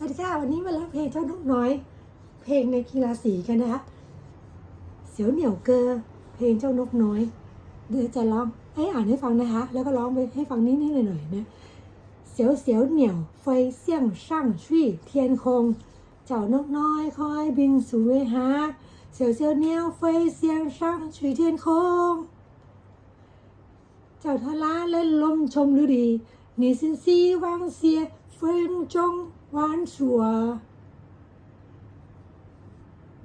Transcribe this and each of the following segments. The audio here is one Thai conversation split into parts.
สวัสดีค่ะวันนี้มาแล้วเพลงเจ้านกน้อย เพลงในกีฬาสีกันนะคะเสียวเหนียวเกอเพลงเจ้านกน้อย เดี๋ยวจะร้องให้อ่านให้ฟังนะคะ แล้วก็ร้องไปให้ฟังนิดๆหน่อยๆนะเสียวเสียวเหนียวไฟเสี่ยงช่างชี่เทียนคง เจ้านกน้อยคอยบินสู่เวหาเสียวเสียวเหนียวไฟเสี่ยงช่างชี่เทียนคง เจ้าทะลาเล่นลมชมฤดีหนีสินซีวังเสีย 风中玩耍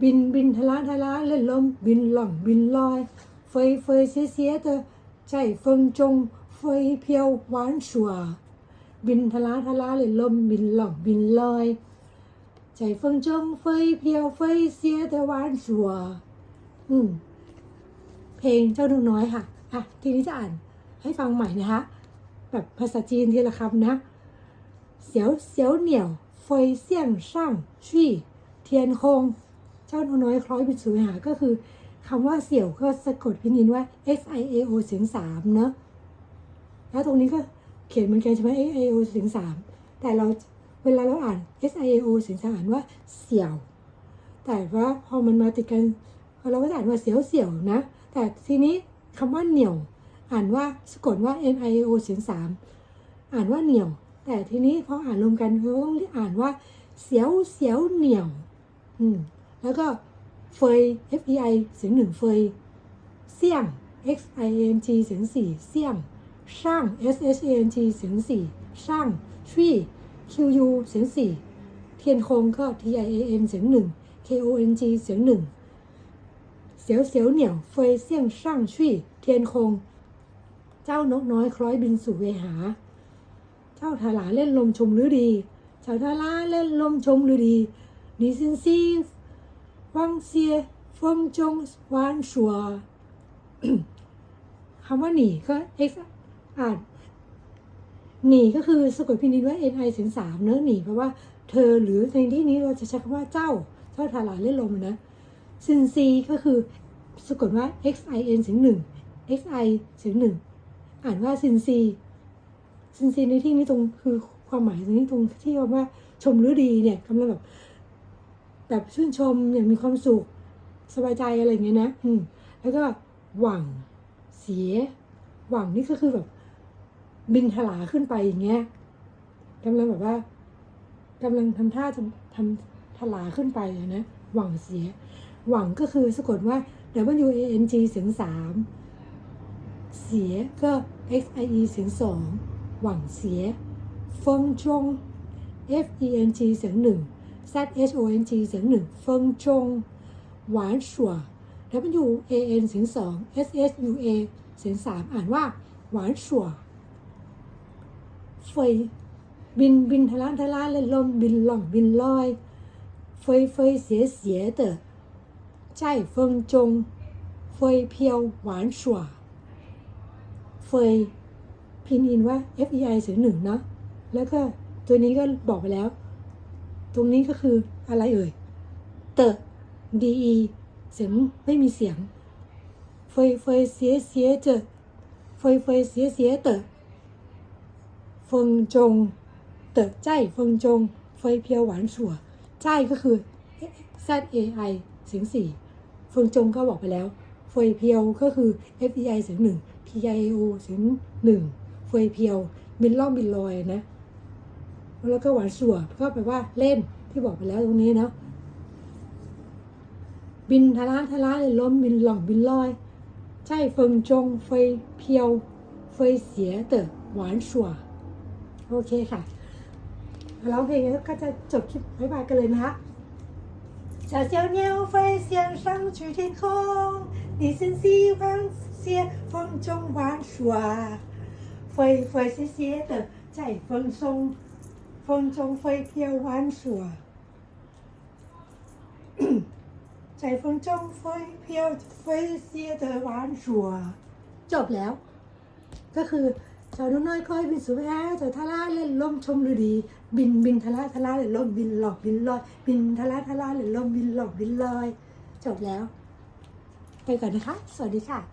บินบินทะละทะละเล่นลมบินหล่องบินลอยเฟยเฟยเสียเสีย的在风中飞飘玩耍บินทะละทะละเล่นลมบินหล่องบินลอย在风中飞飘飞เสีย的玩耍อืม เพลงเจ้าหนูน้อยค่ะ อ่ะ ทีนี้จะอ่านให้ฟังใหม่นะคะ แบบภาษาจีนทีละคำนะ เสียวเสียวเหนียวเฟยเสี่ยงช่างชี่เทียนคง เจ้าหนูน้อยคล้อยบินสู่หาก็คือคำว่าเสี่ยวก็สะกดพินินว่า x i a o เสียงสามเนอะแล้วตรงนี้ก็เขียนเหมือนกันใช่ไหม x i a o เสียงสามแต่เราเวลาเราอ่าน s i a o เสียงสามอ่านว่าเสี่ยว แต่ว่าพอมันมาติดกันเราก็จะอ่านว่าเสียวเสี่ยวนะ แต่ทีนี้คำว่าเหนี่ยว อ่านว่าสะกดว่า niao เสียงสามอ่านว่าเหนี่ยว แต่ทีนี้พออ่านรวมกันเราต้องอ่านว่า เสียวเสียวเหนียว อืม แล้วก็เฟย f e i เสียงหนึ่งเฟยเสี่ยง x i n g เสียงสี่เสี่ยงช่าง s h a n g เสียงสี่ช่างชี่ q u เสียงสี่เทียนคงก็ t i a n เสียงหนึ่ง k o n g เสียงหนึ่งเสียวเสียวเหนียวเฟยเสี่ยงช่างชี่เทียนคง เจ้านกน้อยคล้อยบินสู่เวหา จ้าทลาเล่นลมชมหรือดีเจ้าทลาเล่นลมชมหรือดีนีซินซีวังเซียฟงจงวานชัวคำว่าหนีก็ x อ่านหนีก็คือสกุลพินิจว่า ni เสียงสามเนื้อหนีเพราะว่าเธอหรือในที่นี้เราจะใช้คำว่าเจ้าเจ้าทลาเล่นลมนะซินซีก็คือสกุลว่า xin เสียงหนึ่ง xi เสียงหนึ่งอ่านว่าซินซี ซินซีในที่นี้ตรงคือความหมายตรงนี้ตรงที่ว่าชมฤดีเนี่ยกำลังแบบแบบชื่นชมอย่างมีความสุขสบายใจอะไรอย่างเงี้ยนะ อืม แล้วก็หวังเสีย หวังนี่ก็คือแบบ บินถลาขึ้นไปอย่างเงี้ยกำลังแบบว่ากำลังทำท่าจะทำถลาขึ้นไปนะหวังเสีย หวังก็คือสะกดว่า W A N G เสียงสามเสียก็ X I E เสียงสอง หวังเสียเฟิงจง F E N G เสียงหนึ่ง Z H O N G เสียงหนึ่งเฟิงจงหวานชัว W A N เสียงสอง S H U A เสียงสามอ่านว่า หวานชัวเฟยบินบินทะลันทะลันเล่ลมบินล่องบินลอย เฟยเฟยเสียเสียเตอใช่เฟิงจง เฟยเพียวหวานชัวเฟย อินว่า F E I เสียงหนึ่งเนาะแล้วก็ตัวนี้ก็บอกไปแล้ว ตรงนี้ก็คืออะไรเอ่ย เตอะ D E เสียงไม่มีเสียงเฟยเฟยเสียเสียเจอเฟยเฟยเสียเสียเตอะเฟิงจง เตอะใจเฟิงจง เฟยเพียวหวานสัวใจก็คือ Z A I เสียงสี่เฟิงจงก็บอกไปแล้วเฟยเพียวก็คือ F E I เสียงหนึ่ง P I A O เสียงหนึ่ง เฟยเพียว บินล่องบินลอยนะ แล้วก็หวานสัวก็แปลว่าเล่นที่บอกไปแล้วตรงนี้เนาะ บินทะละทะละเลยล้มบินหล่องบินลอยใจเฟิงจงเฟยเพียวเฟยเสียเตอหวานสัวโอเคค่ะร้องเพลงแล้วก็จะจบคลิปบ๊ายบายกันเลยนะคะ小小鸟飞向上去天空，你真希望些风中玩耍， 飞飞斜斜的在风中，风中飞飘玩耍。在风中飞飘飞斜的玩耍จบแล้ว ก็คือเจ้าน้อยคอยบินสู่แอร์เจ้าทาราเล่นลมชมฤดี บินบินทาราทาราเล่นลมบินหลอกบินลอย บินทาราทาราเล่นลมบินหลอกบินลอย จบแล้ว ไปก่อนนะคะ สวัสดีค่ะ